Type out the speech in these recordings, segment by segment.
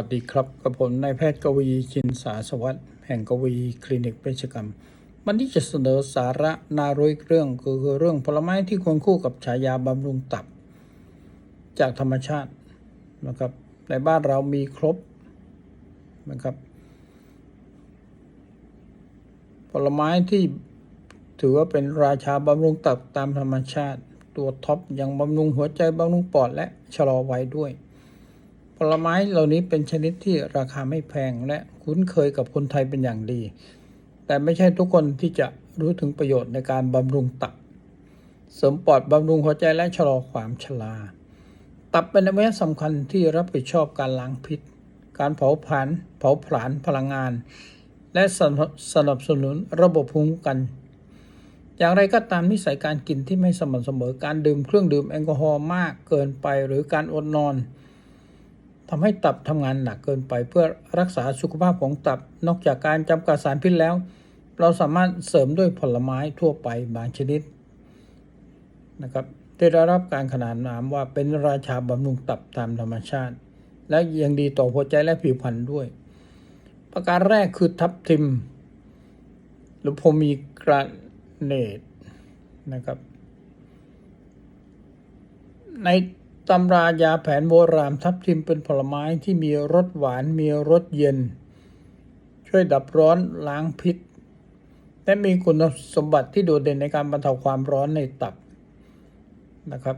สวัสดีครับกับผมนายแพทย์กวีชินสาสวัสดิ์แห่งกวีคลินิกเวชกรรม วันนี้จะเสนอสาระนารุอีกเรื่องคือเรื่องผลไม้ที่ควรคู่กับฉายาบำรุงตับ จากธรรมชาตินะครับ ในบ้านเรามีครบนะครับ ผลไม้ที่ถือว่าเป็นราชาบำรุงตับตามธรรมชาติ ตัวท็อปยังบำรุงหัวใจบำรุงปอดและชะลอวัยด้วย ผลไม้เหล่านี้เป็นชนิดที่ราคาไม่แพงและคุ้นเคยกับคนไทยเป็นอย่างดี แต่ไม่ใช่ทุกคนที่จะรู้ถึงประโยชน์ในการบำรุงตับ เสริมปอดบำรุงหัวใจและชะลอความชราตับเป็นอวัยวะสำคัญที่รับผิดชอบการล้างพิษ การเผาผลาญเผาผลาญพลังงาน และสนับสนุนระบบภูมิคุ้มกัน อย่างไรก็ตามนิสัยการกินที่ไม่สม่ำเสมอการดื่มเครื่องดื่มแอลกอฮอล์มากเกินไปหรือการอดนอน ทำให้ตับทำงานหนักเกินไปเพื่อรักษาสุขภาพของตับ นอกจากการจำกัดสารพิษแล้ว เราสามารถเสริมด้วยผลไม้ทั่วไปบางชนิดนะครับได้รับการขนานนามว่าเป็นราชาบำรุงตับตามธรรมชาติ และยังดีต่อหัวใจและผิวพรรณด้วย ประการแรกคือทับทิม หรือพมีกราเนตนะครับ ใน ตำรายาแผนโบราณทับทิมเป็นผลไม้ที่มีรสหวานมีรสเย็น ช่วยดับร้อนล้างพิษ และมีคุณสมบัติที่โดดเด่นในการบรรเทาความร้อนในตับนะครับ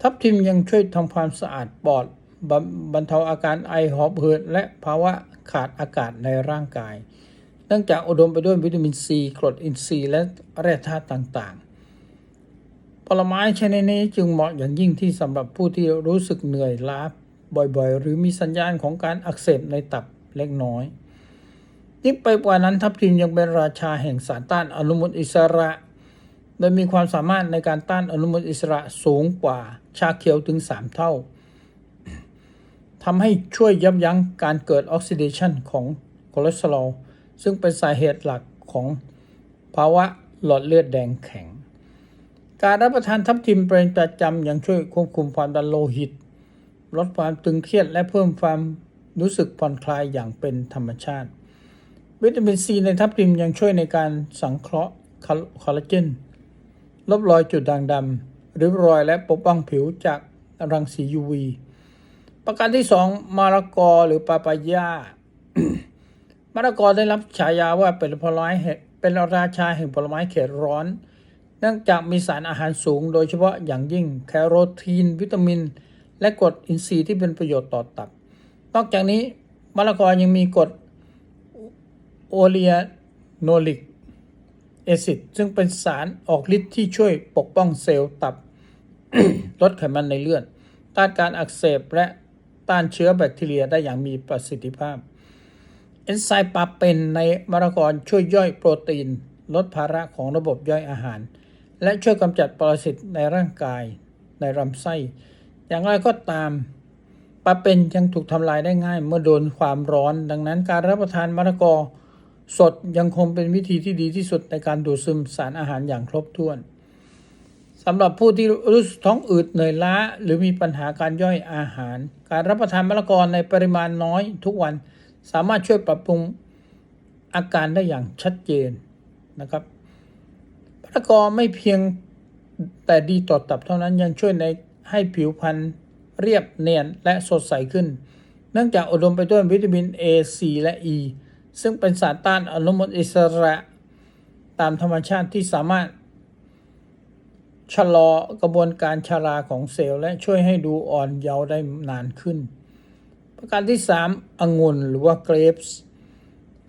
ทับทิมยังช่วยทำความสะอาดปอดบบรรเทาอาการไอหอบหืดและภาวะขาดอากาศในร่างกาย เนื่องจากอุดมไปด้วยวิตามินซีกรดอินทรีย์และแร่ธาตุต่างๆ ลไม้ชนิดนี้จึงเหมาะอย่างยิ่งที่สำหรับผู้ที่รู้สึกเหนื่อยล้าบ่อยๆ หรือมีสัญญาณของการอักเสบในตับเล็กน้อยยิ่งไปกว่านั้นทับทิมยังเป็นราชาแห่งสารต้านอนุมูลอิสระ โดยมีความสามารถในการต้านอนุมูลอิสระสูงกว่าชาเขียวถึง 3 เท่าทำให้ช่วยยับยั้งการเกิดออกซิเดชันของคอเลสเตอรอลซึ่งเป็นสาเหตุหลักของภาวะหลอดเลือดแดงแข็ง การรับประทานทับทิมเป็นประจำยังช่วยควบคุมความดันโลหิต ลดความตึงเครียดและเพิ่มความรู้สึกผ่อนคลายอย่างเป็นธรรมชาติ วิตามินซีในทับทิมยังช่วยในการสังเคราะห์คอลลาเจนลบรอยจุดด่างดำหรือรอยและปกป้องผิวจากรังสี UV ประการที่สองมะละกอหรือปาปายามะละกอได้รับฉายาว่าเป็นผลไม้แห่งเป็นราชาแห่งผลไม้เขตร้อน เนื่องจากมีสารอาหารสูง โดยเฉพาะอย่างยิ่งแคโรทีน วิตามิน และกรดอินทรีย์ที่เป็นประโยชน์ต่อตับ นอกจากนี้มะละกอยังมีกรดโอเลียโนลิกแอซิดซึ่งเป็นสารออกฤทธิ์ที่ช่วยปกป้องเซลล์ตับ ลดไขมันในเลือด ต้านการอักเสบและต้านเชื้อแบคทีเรียได้อย่างมีประสิทธิภาพ เอนไซม์ปาเปนในมะละกอช่วยย่อยโปรตีน ลดภาระของระบบย่อยอาหาร และช่วยกำจัดปรสิตในร่างกายในลำไส้ อย่างไรก็ตามปลาเป็นยังถูกทำลายได้ง่ายเมื่อโดนความร้อน ดังนั้นการรับประทานมะละกอ สดยังคงเป็นวิธีที่ดีที่สุดในการดูดซึมสารอาหารอย่างครบถ้วนสำหรับผู้ที่รู้สึกท้องอืดเหนื่อยล้า หรือมีปัญหาการย่อยอาหาร การรับประทานมะละกอในปริมาณน้อยทุกวัน สามารถช่วยปรับปรุงอาการได้อย่างชัดเจนนะครับ ละกอไม่เพียงแต่ดีต่อตับเท่านั้นยังช่วยในให้ผิวพรรณเรียบเนียนและสดใสขึ้น เนื่องจากอุดมไปด้วยวิตามิน A C และ E ซึ่งเป็นสารต้านอนุมูลอิสระตามธรรมชาติที่สามารถ ชะลอกระบวนการชราของเซลล์ และช่วยให้ดูอ่อนเยาว์ได้นานขึ้น ประการที่ 3 องุ่นหรือว่าเกรปส์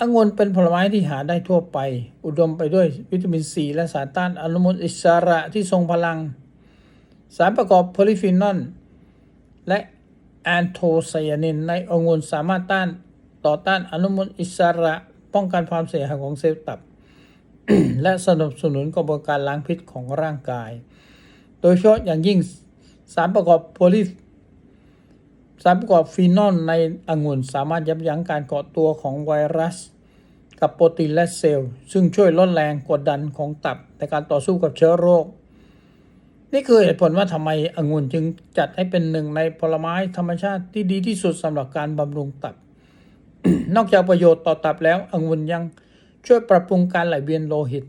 องุ่นเป็นผลไม้ที่หาได้ทั่วไป อุดมไปด้วยวิตามินซีและสารต้านอนุมูลอิสระที่ทรงพลัง สารประกอบโพลิฟีนอลและแอนโทไซยานินในองุ่นสามารถต้านต่อต้านอนุมูลอิสระป้องกันความเสียหายของเซลล์ตับ และสนับสนุนกระบวนการล้างพิษของร่างกาย โดยเฉพาะอย่างยิ่งสารประกอบโพลิ สารประกอบฟีนอลในองุ่นสามารถยับยั้งการเกาะตัวของไวรัส กับโปรตีนและเซลล์ ซึ่งช่วยลดแรงกดดันของตับในการต่อสู้กับเชื้อโรค นี่คือเหตุผลว่าทำไมองุ่นจึงจัดให้เป็นหนึ่งในผลไม้ธรรมชาติที่ดีที่สุดสำหรับการบำรุงตับ นอกจากประโยชน์ต่อตับแล้วองุ่นยังช่วยปรับปรุงการไหลเวียนโลหิต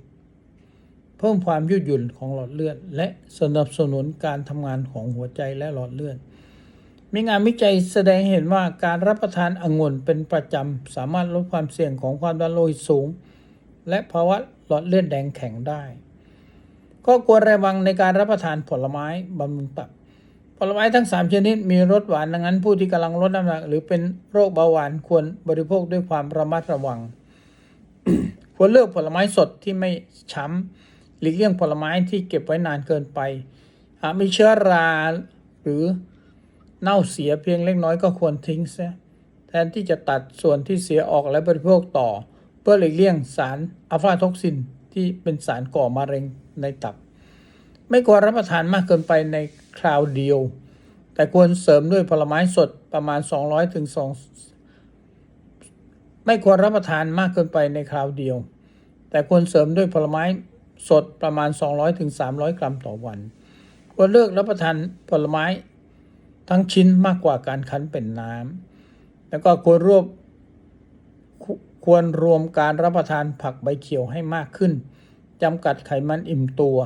เพิ่มความยืดหยุ่นของหลอดเลือด และสนับสนุนการทำงานของหัวใจและหลอดเลือด มีงานวิจัยแสดงเห็นว่าการรับประทานองุ่นเป็นประจำ สามารถลดความเสี่ยงของความดันโลหิตสูง และภาวะหลอดเลือดแดงแข็งได้ ก็ควรระวังในการรับประทานผลไม้บำรุงตับ ผลไม้ทั้ง 3 ชนิดมีรสหวานดังนั้นผู้ที่กำลังลดน้ำหนัก หรือเป็นโรคเบาหวานควรบริโภคด้วยความระมัดระวัง ควรเลือกผลไม้สดที่ไม่ช้ำหลีกเลี่ยงผลไม้ที่เก็บไว้นานเกินไป หากมีเชื้อราหรือ เน่าเสียเพียงเล็กน้อยก็ควรทิ้งเสียแทนที่จะตัดส่วนที่เสียออกและบริโภคต่อ เพื่อหลีกเลี่ยงสารอัลฟาท็อกซินที่เป็นสารก่อมะเร็งในตับ ไม่ควรรับประทานมากเกินไปในคราวเดียว แต่ควรเสริมด้วยผลไม้สดประมาณ 200ถึง2ไม่ควรรับประทานมากเกินไปในคราวเดียว แต่ควรเสริมด้วยผลไม้สดประมาณ 200ถึง300 กรัมต่อวัน ควรเลือกรับประทานผลไม้ ทั้งชิ้นมากกว่าการคั้นเป็นน้ำแล้วก็ควรรวบควรรวมการรับประทานผักใบเขียวให้มากขึ้นจำกัดไขมันอิ่มตัว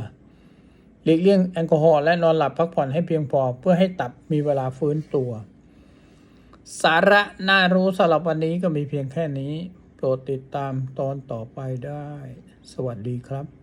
หลีกเลี่ยงแอลกอฮอล์และนอนหลับพักผ่อนให้เพียงพอเพื่อให้ตับมีเวลาฟื้นตัว สาระน่ารู้สำหรับวันนี้ก็มีเพียงแค่นี้ โปรดติดตามตอนต่อไปได้ สวัสดีครับ